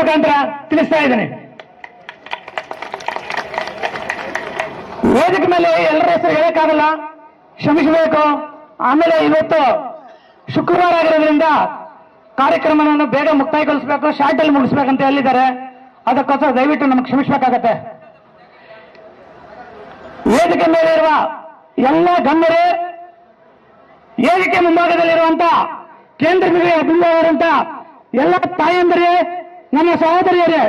ಮುಖಾಂತರ ತಿಳಿಸ್ತಾ ಇದ್ದೇನೆ. ವೇದಿಕೆ ಮೇಲೆ ಎಲ್ಲರ ಹೆಸರು ಹೇಳಕ್ಕಾಗಲ್ಲ. ಶ್ರಮಿಸಬೇಕು ಆಮೇಲೆ ಇವತ್ತು ಶುಕ್ರವಾರ ಆಗಿರೋದ್ರಿಂದ ಕಾರ್ಯಕ್ರಮವನ್ನು ಬೇಗ ಮುಕ್ತಾಯಗೊಳಿಸಬೇಕು ಶಾರ್ಟ್ ಅಲ್ಲಿ ಮುಗಿಸ್ಬೇಕಂತ ಹೇಳಿದ್ದಾರೆ. ಅದಕ್ಕೋಸ್ಕರ ದಯವಿಟ್ಟು ನಮಗೆ ಕ್ಷಮಿಸಬೇಕಾಗತ್ತೆ. ವೇದಿಕೆ ಮೇಲೆ ಇರುವ ಎಲ್ಲ ಗಣ್ಯರು, ವೇದಿಕೆ ಮುಂಭಾಗದಲ್ಲಿರುವಂತ ಕೇಂದ್ರ ಬಿಂದುವಾಗಿರುವಂತ ಎಲ್ಲ ತಾಯಂದರೇ ನಮ್ಮ ಸಹೋದರಿಯರೇ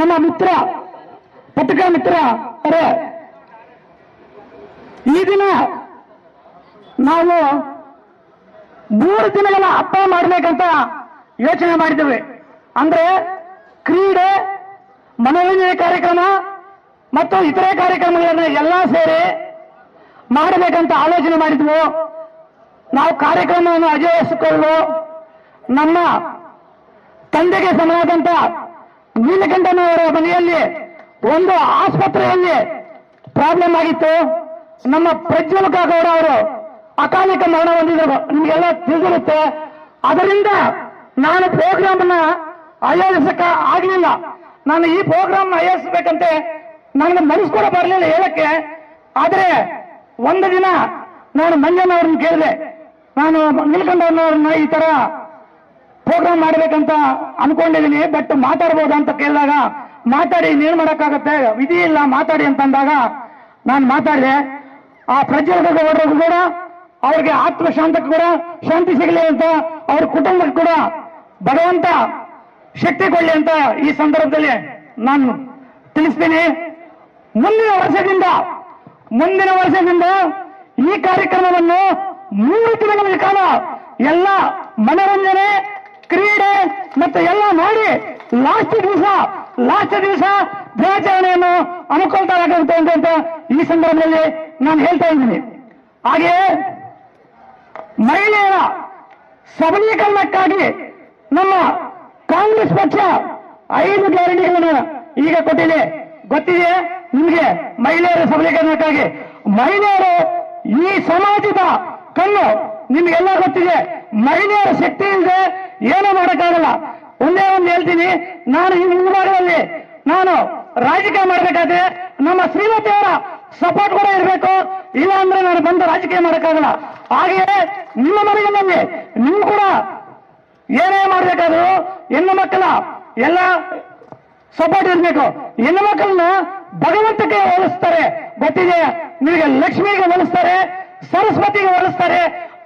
ನಮ್ಮ ಮಿತ್ರ, ಪತ್ರಿಕಾ ಮಿತ್ರ ಈ ದಿನ ನಾವು ಮೂರು ದಿನಗಳ ಹಬ್ಬ ಮಾಡಬೇಕಂತ ಯೋಚನೆ ಮಾಡಿದ್ದೇವೆ. ಅಂದ್ರೆ ಕ್ರೀಡೆ, ಮನೋರಂಜನೆ ಕಾರ್ಯಕ್ರಮ ಮತ್ತು ಇತರೆ ಕಾರ್ಯಕ್ರಮಗಳನ್ನ ಎಲ್ಲ ಸೇರಿ ಮಾಡಬೇಕಂತ ಆಲೋಚನೆ ಮಾಡಿದ್ವು. ನಾವು ಕಾರ್ಯಕ್ರಮವನ್ನು ಅಜಯಿಸಿಕೊಳ್ಳಲು ನಮ್ಮ ತಂದೆಗೆ ಸಮನಾದಂತ ನೀಲಕಂಠನವರ ಮನೆಯಲ್ಲಿ ಒಂದು ಆಸ್ಪತ್ರೆಯಲ್ಲಿ ಪ್ರಾಬ್ಲಮ್ ಆಗಿತ್ತು. ನಮ್ಮ ಪ್ರಜ್ವಲ್ ಗೌಡ ಅವರು ಅಕಾಲಿಕ ಮರಣ ಹೊಂದಿದ್ರು. ನಿಮಗೆಲ್ಲ ತಿಳಿದಿರುತ್ತೆ. ಅದರಿಂದ ನಾನು ಪ್ರೋಗ್ರಾಮ್ ಅನ್ನ ಆಯೋಜಿಸಕ್ಕ ಆಗಲಿಲ್ಲ. ನಾನು ಈ ಪ್ರೋಗ್ರಾಮ್ ಆಯೋಜಿಸಬೇಕಂತೆ ನನಗೆ ಮನಸ್ಸು ಕೂಡ ಬರಲಿಲ್ಲ ಹೇಳಕ್ಕೆ. ಆದ್ರೆ ಒಂದು ದಿನ ನಾನು ಮಂಜನವ್ರನ್ನ ಕೇಳಿದೆ. ನಾನು ನೀಲಕಂಠನವ್ರನ್ನ ಈ ತರ ಪ್ರೋಗ್ರಾಮ್ ಮಾಡ್ಬೇಕಂತ ಅನ್ಕೊಂಡಿದ್ದೀನಿ ಬಟ್ ಮಾತಾಡ್ಬೋದು ಅಂತ ಕೇಳಿದಾಗ, ಮಾತಾಡಿ, ನೀನ್ ಮಾಡಕ್ಕಾಗತ್ತೆ, ವಿಧಿ ಇಲ್ಲ, ಮಾತಾಡಿ ಅಂತ ಅಂದಾಗ ನಾನು ಮಾತಾಡಿದೆ, ಆ ಪ್ರಜ್ವಲ್ ಗೌಡರಿಗೂ ಕೂಡ, ಅವ್ರಿಗೆ ಆತ್ಮಶಾಂತಕ್ಕೆ ಕೂಡ ಶಾಂತಿ ಸಿಗಲಿ ಅಂತ ಅವ್ರ ಕುಟುಂಬಕ್ಕೆ ಕೂಡ ಭಗವಂತ ಶಕ್ತಿ ಕೊಡ್ಲಿ ಅಂತ ಈ ಸಂದರ್ಭದಲ್ಲಿ ನಾನು ತಿಳಿಸ್ತೀನಿ. ಮುಂದಿನ ವರ್ಷದಿಂದ ಮುಂದಿನ ವರ್ಷದಿಂದ ಈ ಕಾರ್ಯಕ್ರಮವನ್ನು ಮೂರು ದಿನಗಳ ಕಾಲ ಎಲ್ಲ ಮನೋರಂಜನೆ ಕ್ರೀಡೆ ಮತ್ತೆ ಎಲ್ಲ ಮಾಡಿ ಲಾಸ್ಟ್ ದಿವಸ ಲಾಸ್ಟ್ ದಿವಸ ದಿನಾಚರಣೆಯನ್ನು ಅನುಕೂಲತಾಗುತ್ತೆ ಅಂತ ಈ ಸಂದರ್ಭದಲ್ಲಿ ನಾನು ಹೇಳ್ತಾ ಇದ್ದೀನಿ. ಹಾಗೆಯೇ ಮಹಿಳೆಯರ ಸಬಲೀಕರಣಕ್ಕಾಗಿ ನಮ್ಮ ಕಾಂಗ್ರೆಸ್ ಪಕ್ಷ ಐದು ಗ್ಯಾರಂಟಿಗಳನ್ನು ಈಗ ಕೊಟ್ಟಿದೆ. ಗೊತ್ತಿದೆ ನಿಮಗೆ ಮಹಿಳೆಯರ ಸಬಲೀಕರಣಕ್ಕಾಗಿ. ಮಹಿಳೆಯರು ಈ ಸಮಾಜದ ಕಣ್ಣು ನಿಮ್ಗೆಲ್ಲ ಗೊತ್ತಿದೆ, ಮಹಿಳೆಯರ ಶಕ್ತಿ ಇಲ್ಲದೆ ಏನೂ ಮಾಡಕ್ಕಾಗಲ್ಲ. ಒಂದೇ ಒಂದು ಹೇಳ್ತೀನಿ, ನಾನು ಈ ಮುಂಭಾಗದಲ್ಲಿ ನಾನು ರಾಜಕೀಯ ಮಾಡಬೇಕಾದ್ರೆ ನಮ್ಮ ಶ್ರೀಮತಿಯವರ ಸಪೋರ್ಟ್ ಕೂಡ ಇರಬೇಕು. ಇಲ್ಲ ಅಂದ್ರೆ ನಾನು ಬಂದು ರಾಜಕೀಯ ಮಾಡಕ್ಕಾಗಲ್ಲ. ಹಾಗೆಯೇ ನಿಮ್ಮ ಮನೆಯಲ್ಲಿ ನೀವು ಕೂಡ ಏನೇ ಮಾಡಬೇಕಾದ್ರು ಹೆಣ್ಣು ಮಕ್ಕಳ ಎಲ್ಲ ಸಪೋರ್ಟ್ ಇರಬೇಕು. ಹೆಣ್ಣು ಮಕ್ಕಳನ್ನ ಭಗವಂತಕ್ಕೆ ಹೋಲಿಸ್ತಾರೆ. ಗೊತ್ತಿದೆ ನಿಮಗೆ ಲಕ್ಷ್ಮಿಗೆ ಹೋಲಿಸ್ತಾರೆ, ಸರಸ್ವತಿಗೆ ಹೋಲಿಸ್ತಾರೆ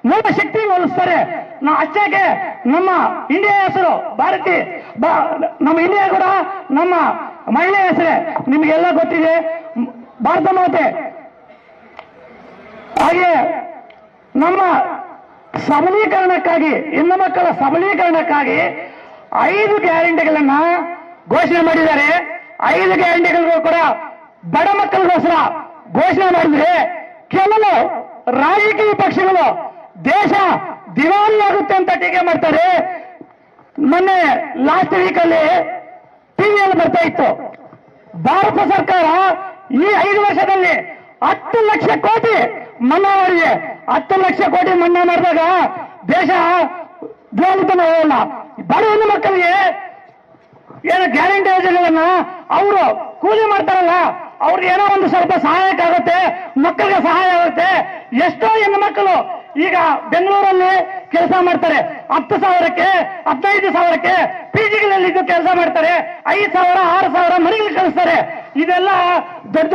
ಮೂಲ ಶಕ್ತಿ ಹೋಲಿಸ್ತಾರೆ. ನಾ ಅಚ್ಚಾಗೆ ನಮ್ಮ ಇಂಡಿಯಾ ಹೆಸರು, ಭಾರತಿ ನಮ್ಮ ಇಂಡಿಯಾ ಕೂಡ ನಮ್ಮ ಮಹಿಳೆ ಹೆಸರೇ. ನಿಮಗೆಲ್ಲ ಗೊತ್ತಿದೆ. ಭಾರತ ಮಾತೆ. ಹಾಗೆ ನಮ್ಮ ಸಬಲೀಕರಣಕ್ಕಾಗಿ, ಹೆಣ್ಣು ಮಕ್ಕಳ ಸಬಲೀಕರಣಕ್ಕಾಗಿ ಐದು ಗ್ಯಾರಂಟಿಗಳನ್ನ ಘೋಷಣೆ ಮಾಡಿದ್ದಾರೆ. ಐದು ಗ್ಯಾರಂಟಿಗಳಿಗೂ ಕೂಡ ಬಡ ಮಕ್ಕಳಿಗೋಸ್ಕರ ಘೋಷಣೆ ಮಾಡಿದ್ರೆ ಕೆಲವು ರಾಜಕೀಯ ಪಕ್ಷಗಳು ದೇಶ ದಿವಾಳಿಯಾಗುತ್ತೆ ಅಂತ ಟೀಕೆ ಮಾಡ್ತಾರೆ. ಮೊನ್ನೆ ಲಾಸ್ಟ್ ವೀಕ್ ಅಲ್ಲಿ ಟಿವಿಯಲ್ಲಿ ಬರ್ತಾ ಇತ್ತು. ಭಾರತ ಸರ್ಕಾರ ಈ ಐದು ವರ್ಷದಲ್ಲಿ ಹತ್ತು ಲಕ್ಷ ಕೋಟಿ ಮನ್ನಾ ಮಾಡಿದೆ ಹತ್ತು ಲಕ್ಷ ಕೋಟಿ ಮನ್ನಾ ಮಾಡಿದಾಗ ದೇಶ ದ್ರೋಹಿತನ ಹೋಗಲ್ಲ. ಬಡ ಮಕ್ಕಳಿಗೆ ಏನು ಗ್ಯಾರಂಟಿ ಯೋಜನೆಗಳನ್ನ ಅವರು ಕೂಲಿ ಮಾಡ್ತಾರಲ್ಲ ಅವ್ರಿಗೆ ಏನೋ ಒಂದು ಸ್ವಲ್ಪ ಸಹಾಯಕ ಆಗುತ್ತೆ, ಮಕ್ಕಳಿಗೆ ಸಹಾಯ ಆಗುತ್ತೆ. ಎಷ್ಟೋ ಹೆಣ್ಣು ಮಕ್ಕಳು ಈಗ ಬೆಂಗಳೂರಲ್ಲಿ ಕೆಲಸ ಮಾಡ್ತಾರೆ. ಹತ್ತು ಸಾವಿರಕ್ಕೆ, ಹದಿನೈದು ಸಾವಿರಕ್ಕೆ ಪಿಜಿಗಳಲ್ಲಿ ಕೆಲಸ ಮಾಡ್ತಾರೆ. ಐದು ಸಾವಿರ, ಆರು ಸಾವಿರ ಮನೆಗಳಿಗೆ ಕಳಿಸ್ತಾರೆ. ಇದೆಲ್ಲ ದೊಡ್ಡ ದೊಡ್ಡ